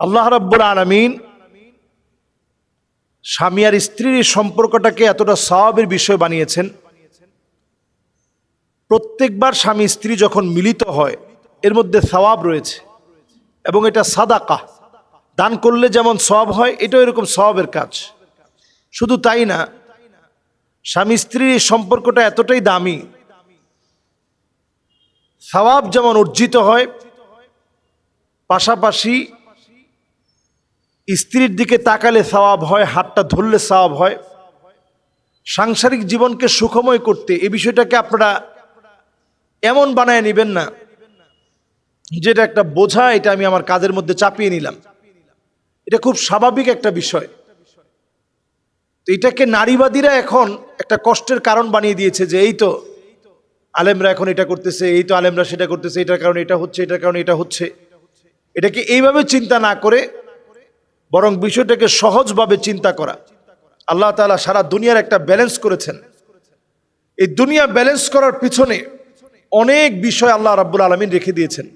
আল্লাহ রাব্বুল আলমিন স্বামী আর স্ত্রীর সম্পর্কটাকে এতটা স্বভাবের বিষয় বানিয়েছেন। প্রত্যেকবার স্বামী স্ত্রী যখন মিলিত হয়, এর মধ্যে সওয়াব রয়েছে এবং এটা সাদাকা। দান করলে যেমন সওয়াব হয়, এটাও এরকম সওয়াবের কাজ। শুধু তাই না, স্বামী স্ত্রীর এই সম্পর্কটা এতটাই দামি, সওয়াব যেমন অর্জিত হয়, পাশাপাশি স্ত্রীর দিকে তাকালে সওয়াব হয়, হাতটা ধরলে সওয়াব হয়। সাংসারিক জীবনকে সুখময় করতে এই বিষয়টাকে আপনারা এমন বানায় নেবেন না, যেটা একটা বোঝা, এটা আমি আমার কাজের মধ্যে চাপিয়ে নিলাম। এটা খুব স্বাভাবিক একটা বিষয়। তো এটাকে নারীবাদীরা এখন একটা কষ্টের কারণ বানিয়ে দিয়েছে যে এই তো আলেমরা এখন এটা করতেছে, এই তো আলেমরা সেটা করতেছে, এটার কারণে এটা হচ্ছে, এটার কারণে এটা হচ্ছে। এটাকে এইভাবে চিন্তা না করে বরং বিষয়টাকে সহজভাবে চিন্তা করা। আল্লাহ তাআলা সারা দুনিয়ার একটা ব্যালেন্স করেছেন। এই দুনিয়া ব্যালেন্স করার পিছনে অনেক বিষয় আল্লাহ রাব্বুল আলমিন রেখে দিয়েছেন।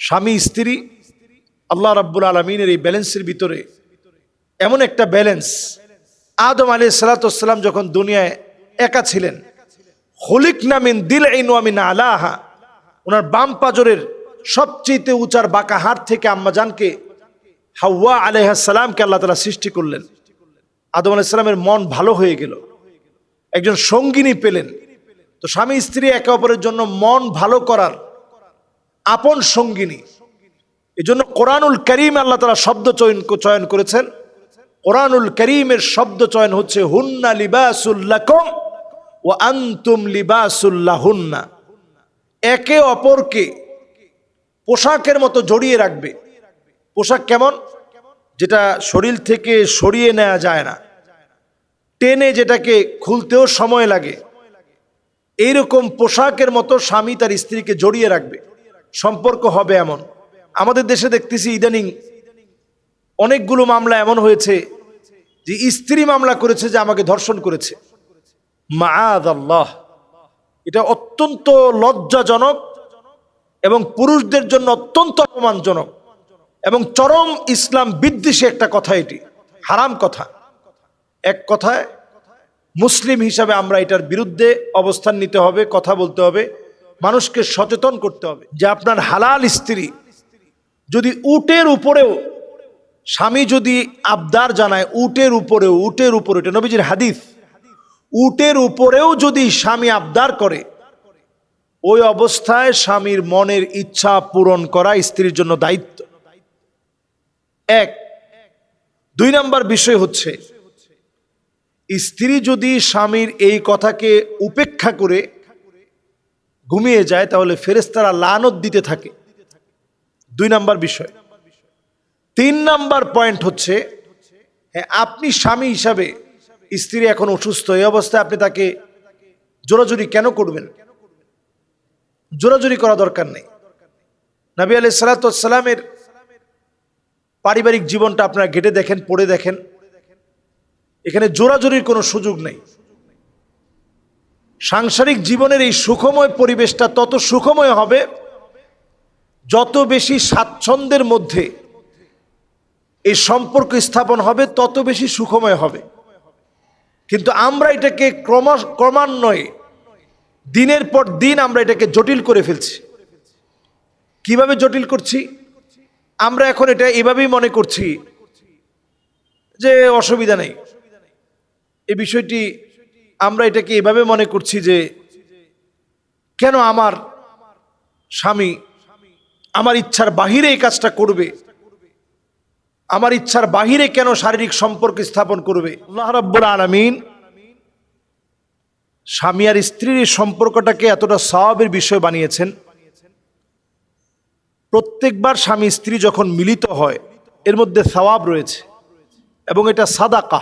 স্বামী, স্ত্রী, আল্লাহ রাব্বুল আলমিনের এই ব্যালেন্সের ভিতরে এমন একটা ব্যালেন্স আদম আলী সালাতাম যখন দুনিয়ায় একা ছিলেন, হলিক নামিন দিল আইন আলাহা ওনার বাম পাজরের সবচেয়ে উঁচার বাঁকা হাট থেকে আম্মাজানকে হাওয়া আলহাসালামকে আল্লাহ তালা সৃষ্টি করলেন। আদম আলাইসালামের মন ভালো হয়ে গেল। একজন সঙ্গিনী পেলেন। তো স্বামী স্ত্রী একে অপরের জন্য মন ভালো করার আপন সঙ্গিনী। এই জন্য কোরআনুল করিম আল্লাহ তালা শব্দ চয়ন চয়ন করেছেন। কোরআনুল করিমের শব্দ চয়ন হচ্ছে, হুন্না লিবাসুল্লাকম ও আন্তুম লিবাসুল্লাহ হুন্না একে অপরকে পোশাকের মতো জড়িয়ে রাখবে। পোশাক কেমন? যেটা শরীর থেকে সরিয়ে নেওয়া যায় না। টেনে যেটাকে খুলতেও সময় লাগে। এইরকম পোশাকের মতো স্বামী তার স্ত্রীকে জড়িয়ে রাখবে। সম্পর্ক হবে এমন। আমাদের দেশে দেখতেছি ইদানিং অনেকগুলো মামলা এমন হয়েছে যে স্ত্রী মামলা করেছে যে আমাকে ধর্ষণ করেছে। আল্লাহ এটা অত্যন্ত লজ্জাজনক এবং পুরুষদের জন্য অত্যন্ত অপমানজনক। এবং চরম ইসলাম বিদ্বেষী একটা কথা এটি। হারাম কথা। এক কথায়, মুসলিম হিসাবে আমরা এটার বিরুদ্ধে অবস্থান নিতে হবে, কথা বলতে হবে, মানুষকে সচেতন করতে হবে যে আপনার হালাল স্ত্রী যদি উটের উপরেও, স্বামী যদি আবদার জানায় উটের উপরেও, উটের উপরে এটা নবীজির হাদিস, উটের উপরেও যদি স্বামী আবদার করে, ওই অবস্থায় স্বামীর মনের ইচ্ছা পূরণ করা স্ত্রীর জন্য দায়িত্ব। এক। দুই নাম্বার বিষয় হচ্ছে, স্ত্রী যদি স্বামীর এই কথাকে উপেক্ষা করে ঘুমিয়ে যায়, তাহলে ফেরেস্তারা লানত দিতে থাকে। দুই নাম্বার বিষয়। তিন নাম্বার পয়েন্ট হচ্ছে হ্যাঁ আপনি স্বামী হিসাবে স্ত্রী এখন অসুস্থ, এই অবস্থায় আপনি তাকে জোরাজুরি কেন করবেন? জোরাজুরি করা দরকার নেই। নবী আলি সালাতামের পারিবারিক জীবনটা আপনারা ঘেটে দেখেন, পড়ে দেখেন। এখানে জোরাজুরির কোনো সুযোগ নেই। সাংসারিক জীবনের এই সুখময় পরিবেশটা তত সুখময় হবে, যত বেশি স্বাচ্ছন্দ্যের মধ্যে এই সম্পর্ক স্থাপন হবে, তত বেশি সুখময় হবে। কিন্তু আমরা এটাকে ক্রম, ক্রমান্বয়ে, দিনের পর দিন আমরা এটাকে জটিল করে ফেলছি। কীভাবে জটিল করছি? আমরা এখন এটা এভাবেই মনে করছি যে অসুবিধা নেই। এই বিষয়টি আমরা এটাকে এভাবে মনে করছি যে কেন আমার স্বামী আমার ইচ্ছার বাহিরে এই কাজটা করবে? আমার ইচ্ছার বাহিরে কেন শারীরিক সম্পর্ক স্থাপন করবে? আল্লাহ রাব্বুল আলামিন স্বামী আর স্ত্রীর সম্পর্কটাকে এতটা স্বভাবের বিষয় বানিয়েছেন। প্রত্যেকবার স্বামী স্ত্রী যখন মিলিত হয় এর মধ্যে সওয়াব রয়েছে এবং এটা সাদাকা।